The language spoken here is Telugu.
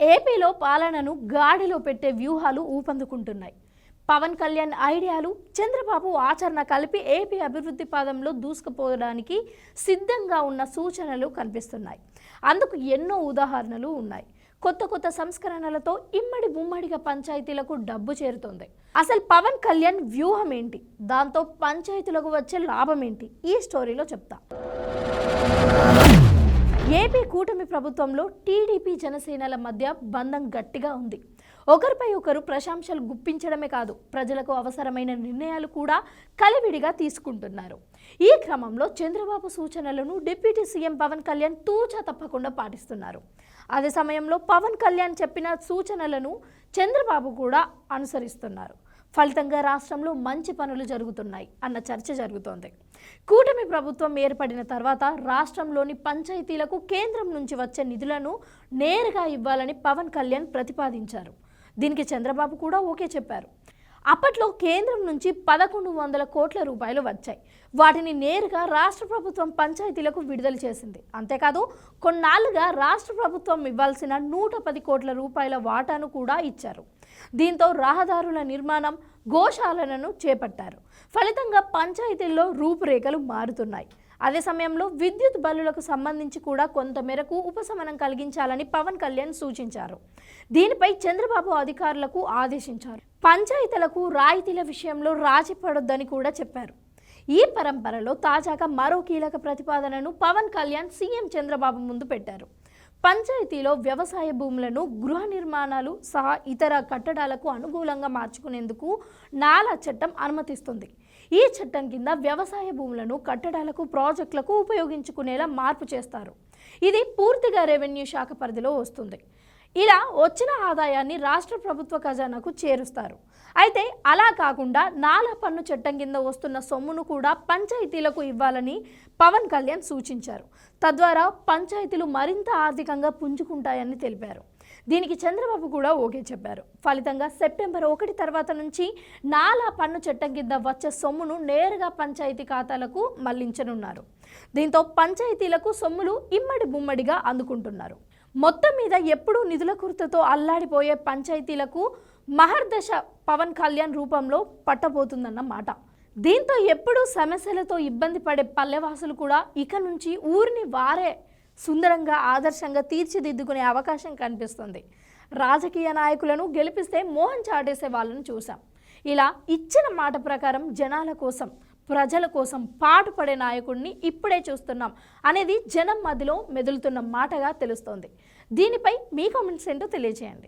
ఏపీలో పాలనను గాడిలో పెట్టే వ్యూహాలు ఊపందుకుంటున్నాయి. పవన్ కళ్యాణ్ ఐడియాలు చంద్రబాబు ఆచరణ కలిపి ఏపీ అభివృద్ధి పాదంలో దూసుకుపోవడానికి సిద్ధంగా ఉన్న సూచనలు కనిపిస్తున్నాయి. అందుకు ఎన్నో ఉదాహరణలు ఉన్నాయి. కొత్త కొత్త సంస్కరణలతో ఇమ్మడి ముమ్మడిగా పంచాయతీలకు డబ్బు చేరుతుంది. అసలు పవన్ కళ్యాణ్ వ్యూహం ఏంటి? దాంతో పంచాయతీలకు వచ్చే లాభం ఏంటి? ఈ స్టోరీలో చెప్తా. ఏపీ కూటమి ప్రభుత్వంలో టీడీపీ జనసేనల మధ్య బంధం గట్టిగా ఉంది. ఒకరిపై ఒకరు ప్రశంసలు గుప్పించడమే కాదు ప్రజలకు అవసరమైన నిర్ణయాలు కూడా కలివిడిగా తీసుకుంటున్నారు. ఈ క్రమంలో చంద్రబాబు సూచనలను డిప్యూటీ సీఎం పవన్ కళ్యాణ్ తూచా తప్పకుండా పాటిస్తున్నారు. అదే సమయంలో పవన్ కళ్యాణ్ చెప్పిన సూచనలను చంద్రబాబు కూడా అనుసరిస్తున్నారు. ఫలితంగా రాష్ట్రంలో మంచి పనులు జరుగుతున్నాయి అన్న చర్చ జరుగుతోంది. కూటమి ప్రభుత్వం ఏర్పడిన తర్వాత రాష్ట్రంలోని పంచాయతీలకు కేంద్రం నుంచి వచ్చే నిధులను నేరుగా ఇవ్వాలని పవన్ కళ్యాణ్ ప్రతిపాదించారు. దీనికి చంద్రబాబు కూడా ఓకే చెప్పారు. అప్పట్లో కేంద్రం నుంచి పదకొండు వందల కోట్ల రూపాయలు వచ్చాయి. వాటిని నేరుగా రాష్ట్ర ప్రభుత్వం పంచాయతీలకు విడుదల చేసింది. అంతేకాదు కొన్నాళ్ళుగా రాష్ట్ర ప్రభుత్వం ఇవ్వాల్సిన నూట పది కోట్ల రూపాయల వాటాను కూడా ఇచ్చారు. దీంతో రహదారుల నిర్మాణం గోశాలలను చేపట్టారు. ఫలితంగా పంచాయతీల్లో రూపురేఖలు మారుతున్నాయి. అదే సమయంలో విద్యుత్ బల్లులకు సంబంధించి కూడా కొంత మేరకు ఉపశమనం కలిగించాలని పవన్ కళ్యాణ్ సూచించారు. దీనిపై చంద్రబాబు అధికారులకు ఆదేశించారు. పంచాయతీలకు రాయితీల విషయంలో రాజీ పడొద్దని కూడా చెప్పారు. ఈ పరంపరలో తాజాగా మరో కీలక ప్రతిపాదనను పవన్ కళ్యాణ్ సీఎం చంద్రబాబు ముందు పెట్టారు. పంచాయతీలో వ్యవసాయ భూములను గృహ నిర్మాణాలు సహా ఇతర కట్టడాలకు అనుకూలంగా మార్చుకునేందుకు నాలా చట్టం అనుమతిస్తుంది. ఈ చట్టం కింద వ్యవసాయ భూములను కట్టడాలకు ప్రాజెక్టులకు ఉపయోగించుకునేలా మార్పు చేస్తారు. ఇది పూర్తిగా రెవెన్యూ శాఖ పరిధిలో వస్తుంది. ఇలా వచ్చిన ఆదాయాన్ని రాష్ట్ర ప్రభుత్వ ఖజానాకు చేరుస్తారు. అయితే అలా కాకుండా నాలా పన్ను చట్టం కింద వస్తున్న సొమ్మును కూడా పంచాయతీలకు ఇవ్వాలని పవన్ కళ్యాణ్ సూచించారు. తద్వారా పంచాయతీలు మరింత ఆర్థికంగా పుంజుకుంటాయని తెలిపారు. దీనికి చంద్రబాబు కూడా ఓకే చెప్పారు. ఫలితంగా సెప్టెంబర్ ఒకటి తర్వాత నుంచి నాలా పన్ను చట్టం కింద వచ్చే సొమ్మును నేరుగా పంచాయతీ ఖాతాలకు మళ్ళించనున్నారు. దీంతో పంచాయతీలకు సొమ్ములు ఇమ్మడి బుమ్మడిగా అందుకుంటున్నారు. మొత్తం మీద ఎప్పుడూ నిధుల కొరతతో అల్లాడిపోయే పంచాయతీలకు మహర్దశ పవన్ కళ్యాణ్ రూపంలో పట్టబోతుందన్న మాట. దీంతో ఎప్పుడూ సమస్యలతో ఇబ్బంది పడే పల్లెవాసులు కూడా ఇక నుంచి ఊరిని వారే సుందరంగా ఆదర్శంగా తీర్చిదిద్దుకునే అవకాశం కనిపిస్తుంది. రాజకీయ నాయకులను గెలిపిస్తే మోహన్ చాటేసే వాళ్ళను చూసాం ఇలా ఇచ్చిన మాట ప్రకారం జనాల కోసం ప్రజల కోసం పాటుపడే నాయకుడిని ఇప్పుడే చూస్తున్నాం అనేది జనం మధ్యలో మెదులుతున్న మాటగా తెలుస్తోంది. దీనిపై మీ కామెంట్స్ ఏంటో తెలియజేయండి.